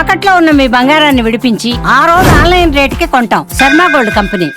తాకట్లో ఉన్న మీ బంగారాన్ని విడిపించి ఆ రోజు ఆన్లైన్ రేటుకి కొంటాం. Sharma gold company.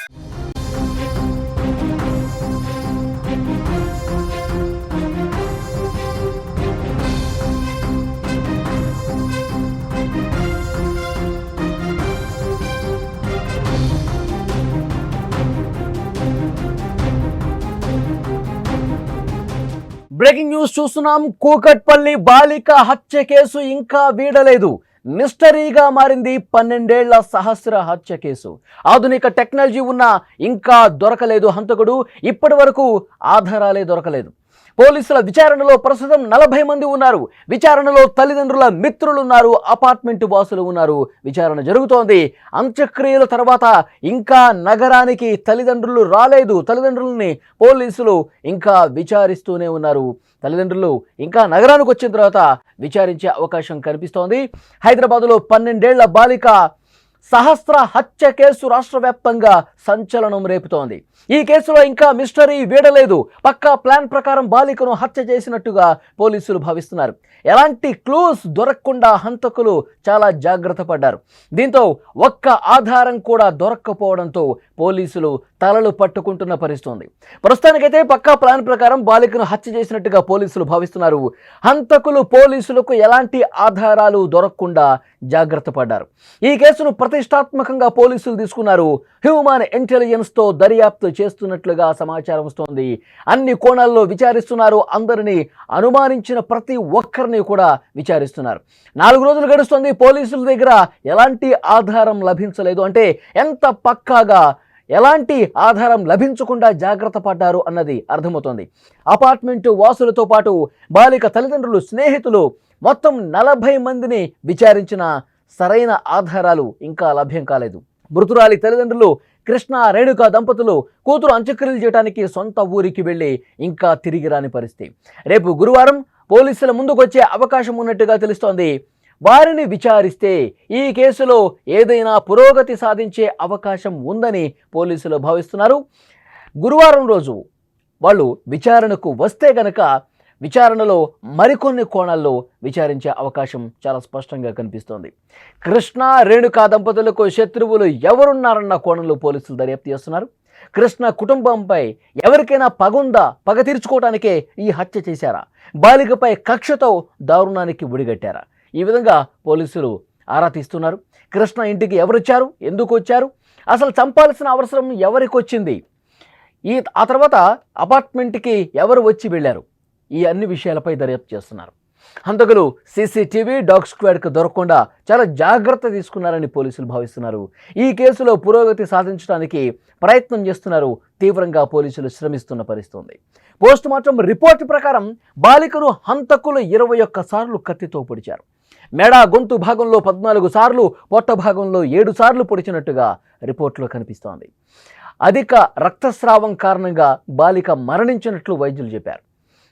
Breaking news చూస్తున్నాం. కూకట్పల్లి బాలిక హత్య కేసు ఇంకా వీడలేదు. మిస్టరీగా మారింది పన్నెండేళ్ళ సహస్ర హత్య కేసు. ఆధునిక టెక్నాలజీ ఉన్నా ఇంకా దొరకలేదు హంతకుడు. ఇప్పటి వరకు ఆధారాలే దొరకలేదు. పోలీసుల విచారణలో ప్రస్తుతం నలభై మంది ఉన్నారు. విచారణలో తల్లిదండ్రుల మిత్రులు ఉన్నారు అపార్ట్మెంట్ వాసులు ఉన్నారు. విచారణ జరుగుతోంది. అంత్యక్రియల తర్వాత ఇంకా నగరానికి తల్లిదండ్రులు రాలేదు. తల్లిదండ్రులని పోలీసులు ఇంకా విచారిస్తూనే ఉన్నారు. తల్లిదండ్రులు ఇంకా నగరానికి వచ్చిన తర్వాత విచారించే అవకాశం కనిపిస్తోంది. హైదరాబాదులో పన్నెండేళ్ళ బాలిక సహస్ర హత్య కేసు రాష్ట్ర వ్యాప్తంగా సంచలనం రేపుతోంది. ఈ కేసులో ఇంకా మిస్టరీ వీడలేదు. పక్కా ప్లాన్ ప్రకారం బాలికను హత్య చేసినట్టుగా పోలీసులు భావిస్తున్నారు. ఎలాంటి క్లూస్ దొరకకుండా హంతకులు చాలా జాగ్రత్త పడ్డారు. దీంతో ఒక్క ఆధారం కూడా దొరక్కపోవడంతో పోలీసులు తలలు పట్టుకుంటున్న పరిస్థితుంది. ప్రస్తుతానికైతే పక్కా ప్లాన్ ప్రకారం బాలికను హత్య చేసినట్టుగా పోలీసులు భావిస్తున్నారు. హంతకులు పోలీసులకు ఎలాంటి ఆధారాలు దొరకకుండా జాగ్రత్త పడ్డారు. ఈ కేసును ప్రతిష్టాత్మకంగా పోలీసులు తీసుకున్నారు. హ్యూమన్ ఇంటెలిజెన్స్తో దర్యాప్తు చేస్తున్నట్లుగా సమాచారం వస్తోంది. అన్ని కోణాల్లో విచారిస్తున్నారు. అందరినీ అనుమానించిన ప్రతి ఒక్కరిని కూడా విచారిస్తున్నారు. నాలుగు రోజులు గడుస్తుంది. పోలీసుల దగ్గర ఎలాంటి ఆధారం లభించలేదు. అంటే ఎంత పక్కాగా ఎలాంటి ఆధారం లభించకుండా జాగ్రత్త పడ్డారు అన్నది అర్థమవుతోంది. అపార్ట్మెంటు వాసులతో పాటు బాలిక తల్లిదండ్రులు స్నేహితులు మొత్తం నలభై మందిని విచారించిన సరైన ఆధారాలు ఇంకా లభ్యం కాలేదు. మృతురాలి తల్లిదండ్రులు కృష్ణ రేణుక దంపతులు కూతురు అంత్యక్రియలు చేయడానికి సొంత ఊరికి వెళ్ళి ఇంకా తిరిగి రాని పరిస్థితి. రేపు గురువారం పోలీసుల ముందుకొచ్చే అవకాశం ఉన్నట్టుగా తెలుస్తోంది. వారిని విచారిస్తే ఈ కేసులో ఏదైనా పురోగతి సాధించే అవకాశం ఉందని పోలీసులు భావిస్తున్నారు. గురువారం రోజు వాళ్ళు విచారణకు వస్తే గనక విచారణలో మరికొన్ని కోణాల్లో విచారించే అవకాశం చాలా స్పష్టంగా కనిపిస్తోంది. కృష్ణ రేణుకా దంపతులకు శత్రువులు ఎవరున్నారన్న కోణంలో పోలీసులు దర్యాప్తు చేస్తున్నారు. కృష్ణ కుటుంబంపై ఎవరికైనా పగుందా పగ తీర్చుకోవటానికే ఈ హత్య చేశారా? బాలికపై కక్షతో దారుణానికి ఒడిగట్టారా? ఈ విధంగా పోలీసులు ఆరా తీస్తున్నారు. కృష్ణ ఇంటికి ఎవరొచ్చారు? ఎందుకు వచ్చారు? అసలు చంపాల్సిన అవసరం ఎవరికి వచ్చింది? ఈ ఆ తర్వాత అపార్ట్మెంట్కి ఎవరు వచ్చి వెళ్ళారు? ఈ అన్ని విషయాలపై దర్యాప్తు చేస్తున్నారు. హంతకులు సీసీటీవీ డాగ్ స్క్వాడ్కు దొరకకుండా చాలా జాగ్రత్త తీసుకున్నారని పోలీసులు భావిస్తున్నారు. ఈ కేసులో పురోగతి సాధించడానికి ప్రయత్నం చేస్తున్నారు. తీవ్రంగా పోలీసులు శ్రమిస్తున్న పరిస్థితుంది. పోస్ట్ మార్టం రిపోర్ట్ ప్రకారం బాలికను హంతకులు ఇరవై ఒక్క సార్లు కత్తితో పొడిచారు. మెడ గొంతు భాగంలో పద్నాలుగు సార్లు పొట్ట భాగంలో ఏడు సార్లు పొడిచినట్టుగా రిపోర్ట్లో కనిపిస్తోంది. అధిక రక్తస్రావం కారణంగా బాలిక మరణించినట్లు వైద్యులు చెప్పారు.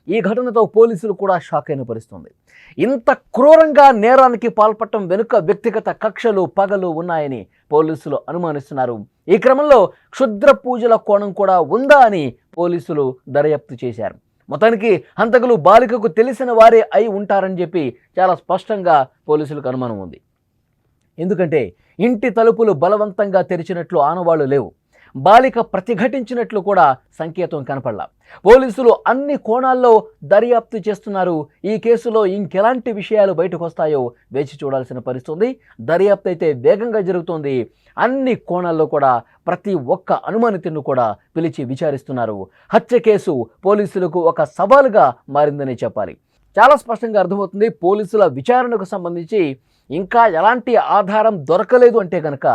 ఈ ఘటనతో పోలీసులు కూడా షాక్ అయిన పరిస్థితుంది. ఇంత క్రూరంగా నేరానికి పాల్పడటం వెనుక వ్యక్తిగత కక్షలు పగలు ఉన్నాయని పోలీసులు అనుమానిస్తున్నారు. ఈ క్రమంలో క్షుద్ర పూజల కోణం కూడా ఉందా అని పోలీసులు దర్యాప్తు చేశారు. మొత్తానికి హంతకులు బాలికకు తెలిసిన వారే అయి ఉంటారని చెప్పి చాలా స్పష్టంగా పోలీసులకు అనుమానం ఉంది. ఎందుకంటే ఇంటి తలుపులు బలవంతంగా తెరిచినట్లు ఆనవాళ్ళు లేవు. బాలిక ప్రతిఘటించినట్లు కూడా సంకేతం కనపడలా. పోలీసులు అన్ని కోణాల్లో దర్యాప్తు చేస్తున్నారు. ఈ కేసులో ఇంకెలాంటి విషయాలు బయటకు వస్తాయో వేచి చూడాల్సిన పరిస్థితుంది. దర్యాప్తు అయితే వేగంగా జరుగుతోంది. అన్ని కోణాల్లో కూడా ప్రతి ఒక్క అనుమానితుడిని కూడా పిలిచి విచారిస్తున్నారు. హత్య కేసు పోలీసులకు ఒక సవాలుగా మారిందని చెప్పాలి. చాలా స్పష్టంగా అర్థమవుతుంది. పోలీసుల విచారణకు సంబంధించి ఇంకా ఎలాంటి ఆధారం దొరకలేదు అంటే కనుక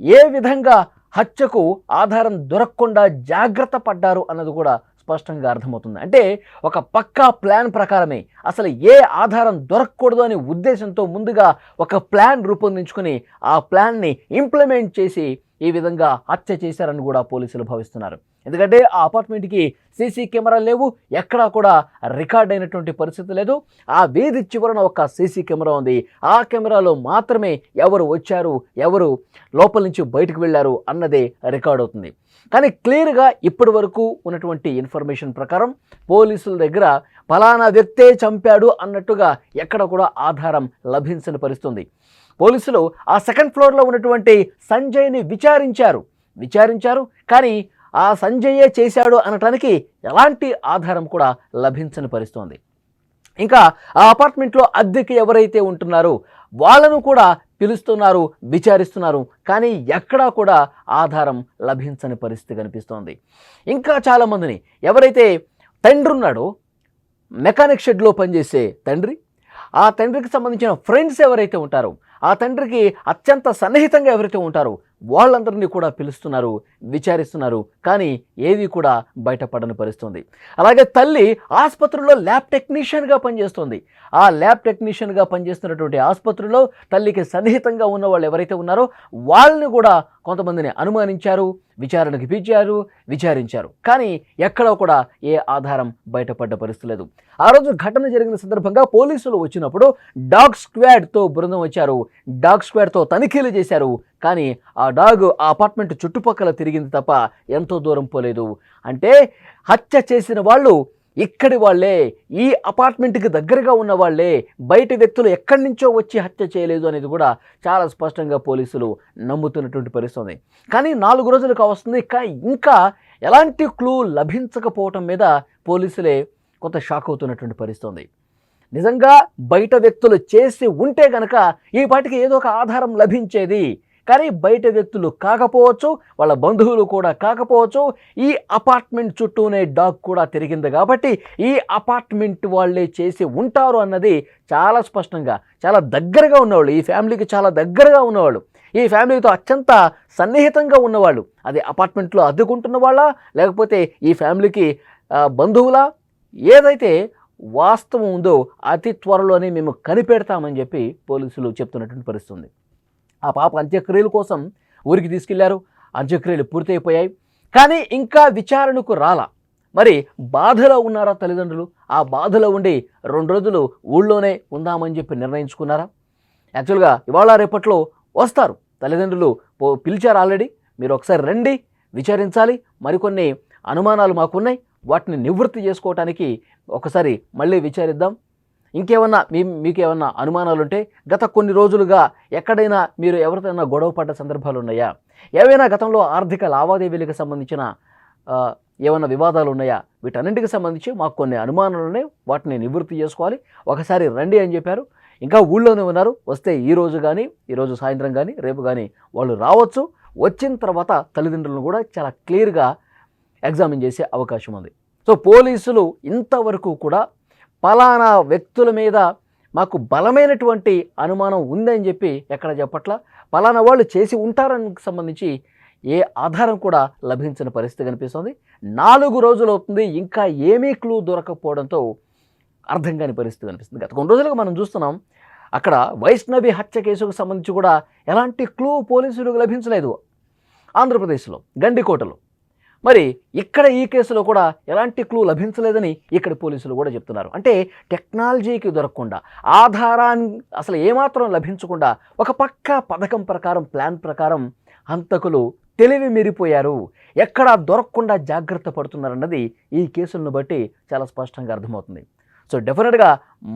ఏ విధంగా హత్యకు ఆధారం దొరకకుండా జాగ్రత్త పడ్డారు అన్నది కూడా స్పష్టంగా అర్థమవుతుంది. అంటే ఒక పక్కా ప్లాన్ ప్రకారమే అసలు ఏ ఆధారం దొరకకూడదు అనే ఉద్దేశంతో ముందుగా ఒక ప్లాన్ రూపొందించుకుని ఆ ప్లాన్ని ఇంప్లిమెంట్ చేసి ఈ విధంగా హత్య చేశారని కూడా పోలీసులు భావిస్తున్నారు. ఎందుకంటే ఆ అపార్ట్మెంట్కి సీసీ కెమెరాలు లేవు ఎక్కడా కూడా రికార్డ్ అయినటువంటి పరిస్థితి లేదు. ఆ వీధి చివరన ఒక సీసీ కెమెరా ఉంది. ఆ కెమెరాలో మాత్రమే ఎవరు వచ్చారు ఎవరు లోపల నుంచి బయటకు వెళ్ళారు అన్నదే రికార్డ్ అవుతుంది. కానీ క్లియర్గా ఇప్పటి వరకు ఉన్నటువంటి ఇన్ఫర్మేషన్ ప్రకారం పోలీసుల దగ్గర ఫలానా వ్యక్తే చంపాడు అన్నట్టుగా ఎక్కడ కూడా ఆధారం లభించని పరిస్థితుంది. పోలీసులు ఆ సెకండ్ ఫ్లోర్లో ఉన్నటువంటి సంజయ్ని విచారించారు. విచారించారు. కానీ ఆ సంజయే చేశాడు అనటానికి ఎలాంటి ఆధారం కూడా లభించని పరిస్థితుంది. ఇంకా ఆ అపార్ట్మెంట్లో అద్దెకి ఎవరైతే ఉంటున్నారో వాళ్ళను కూడా పిలుస్తున్నారు విచారిస్తున్నారు. కానీ ఎక్కడా కూడా ఆధారం లభించని పరిస్థితి కనిపిస్తోంది. ఇంకా చాలామందిని ఎవరైతే తండ్రి ఉన్నాడో మెకానిక్ షెడ్లో పనిచేసే తండ్రి ఆ తండ్రికి సంబంధించిన ఫ్రెండ్స్ ఎవరైతే ఉంటారో ఆ తండ్రికి అత్యంత సన్నిహితంగా ఎవరైతే ఉంటారో వాళ్ళందరినీ కూడా పిలుస్తున్నారు విచారిస్తున్నారు కానీ ఏవి కూడా బయటపడని పరిస్థితుంది. అలాగే తల్లి ఆసుపత్రిలో ల్యాబ్ టెక్నీషియన్గా పనిచేస్తుంది. ఆ ల్యాబ్ టెక్నీషియన్గా పనిచేస్తున్నటువంటి ఆసుపత్రిలో తల్లికి సన్నిహితంగా ఉన్న వాళ్ళు ఎవరైతే ఉన్నారో వాళ్ళని కూడా కొంతమందిని అనుమానించారు విచారణకు పిలిచారు విచారించారు. కానీ ఎక్కడా కూడా ఏ ఆధారం బయటపడ్డ పరిస్థితి లేదు. ఆ రోజు ఘటన జరిగిన సందర్భంగా పోలీసులు వచ్చినప్పుడు డాగ్ స్క్వాడ్తో బృందం వచ్చారు. డాగ్ స్క్వాడ్తో తనిఖీలు చేశారు. కానీ ఆ డాగ్ ఆ అపార్ట్మెంట్ చుట్టుపక్కల తిరిగింది తప్ప ఎంతో దూరం పోలేదు. అంటే హత్య చేసిన వాళ్ళు ఇక్కడి వాళ్ళే ఈ అపార్ట్మెంట్కి దగ్గరగా ఉన్న వాళ్ళే బయట వ్యక్తులు ఎక్కడి నుంచో వచ్చి హత్య చేయలేదు అనేది కూడా చాలా స్పష్టంగా పోలీసులు నమ్ముతున్నటువంటి పరిస్థితి కానీ నాలుగు రోజులకు వస్తుంది కానీ ఇంకా ఎలాంటి క్లూ లభించకపోవటం మీద పోలీసులే కొంత షాక్ అవుతున్నటువంటి పరిస్థితుంది. నిజంగా బయట వ్యక్తులు చేసి ఉంటే గనక ఈ పాటికి ఏదో ఒక ఆధారం లభించేది కానీ బయట వ్యక్తులు కాకపోవచ్చు వాళ్ళ బంధువులు కూడా కాకపోవచ్చు ఈ అపార్ట్మెంట్ చుట్టూనే డాగ్ కూడా తిరిగింది కాబట్టి ఈ అపార్ట్మెంట్ వాళ్ళే చేసి ఉంటారు అన్నది చాలా స్పష్టంగా చాలా దగ్గరగా ఉన్నవాళ్ళు ఈ ఫ్యామిలీకి చాలా దగ్గరగా ఉన్నవాళ్ళు ఈ ఫ్యామిలీతో అత్యంత సన్నిహితంగా ఉన్నవాళ్ళు. అది అపార్ట్మెంట్లో అద్దెకుంటున్న వాళ్ళ లేకపోతే ఈ ఫ్యామిలీకి బంధువులా? ఏదైతే వాస్తవం ఉందో అతి త్వరలోనే మేము కనిపెడతామని చెప్పి పోలీసులు చెప్తున్నటువంటి పరిస్థితి ఆ పాప అంత్యక్రియల కోసం ఊరికి తీసుకెళ్ళారు. అంత్యక్రియలు పూర్తయిపోయాయి. కానీ ఇంకా విచారణకు రాలా. మరి బాధలో ఉన్నారా తల్లిదండ్రులు? ఆ బాధలో ఉండి రెండు రోజులు ఊళ్ళోనే ఉందామని చెప్పి నిర్ణయించుకున్నారా? యాక్చువల్గా ఇవాళ రేపట్లో వస్తారు. తల్లిదండ్రులు పో పిలిచారు ఆల్రెడీ. మీరు ఒకసారి రండి విచారించాలి. మరికొన్ని అనుమానాలు మాకున్నాయి. వాటిని నివృత్తి చేసుకోవటానికి ఒకసారి మళ్ళీ విచారిద్దాం. ఇంకేమన్నా మీ మీకు ఏమన్నా అనుమానాలు ఉంటే గత కొన్ని రోజులుగా ఎక్కడైనా మీరు ఎవరితోనైనా గొడవ పడ్డ సందర్భాలు ఉన్నాయా ఏవైనా గతంలో ఆర్థిక లావాదేవీలకు సంబంధించిన ఏమైనా వివాదాలు ఉన్నాయా వీటన్నింటికి సంబంధించి మాకు కొన్ని అనుమానాలు ఉన్నాయి వాటిని నివృత్తి చేసుకోవాలి. ఒకసారి రండి అని చెప్పారు. ఇంకా ఊళ్ళోనే ఉన్నారు. వస్తే ఈ రోజు కానీ ఈరోజు సాయంత్రం కానీ రేపు కానీ వాళ్ళు రావచ్చు. వచ్చిన తర్వాత తల్లిదండ్రులను కూడా చాలా క్లియర్గా ఎగ్జామిన్ చేసే అవకాశం ఉంది. సో పోలీసులు ఇంతవరకు కూడా పలానా వ్యక్తుల మీద మాకు బలమైనటువంటి అనుమానం ఉందని చెప్పి ఎక్కడ చెప్పట్ల? పలానా వాళ్ళు చేసి ఉంటారని సంబంధించి ఏ ఆధారం కూడా లభించిన పరిస్థితి కనిపిస్తుంది. నాలుగు రోజులు అవుతుంది. ఇంకా ఏమీ క్లూ దొరకకపోవడంతో అర్థం కాని పరిస్థితి కనిపిస్తుంది. గత కొన్ని రోజులుగా మనం చూస్తున్నాం అక్కడ వైష్ణవి హత్య కేసుకు సంబంధించి కూడా ఎలాంటి క్లూ పోలీసులకు లభించలేదు. ఆంధ్రప్రదేశ్లో గండికోటలో. మరి ఇక్కడ ఈ కేసులో కూడా ఎలాంటి క్లూ లభించలేదని ఇక్కడ పోలీసులు కూడా చెప్తున్నారు. అంటే టెక్నాలజీకి దొరకకుండా ఆధారాన్ని అసలు ఏమాత్రం లభించకుండా ఒక పక్క పథకం ప్రకారం ప్లాన్ ప్రకారం హంతకులు తెలివి మీరిపోయారు. ఎక్కడా దొరకకుండా జాగ్రత్త పడుతున్నారన్నది ఈ కేసులను బట్టి చాలా స్పష్టంగా అర్థమవుతుంది. సో డెఫినెట్గా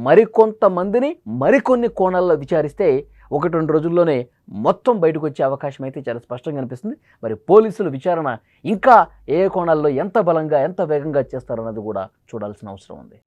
మరికొంతమందిని మరికొన్ని కోణాల్లో విచారిస్తే ఒకటి రెండు రోజుల్లోనే మొత్తం బయటకు వచ్చే అవకాశం అయితే చాలా స్పష్టంగా అనిపిస్తుంది. మరి పోలీసులు విచారణ ఇంకా ఏ కోణాల్లో ఎంత బలంగా ఎంత వేగంగా చేస్తారన్నది కూడా చూడాల్సిన అవసరం ఉంది.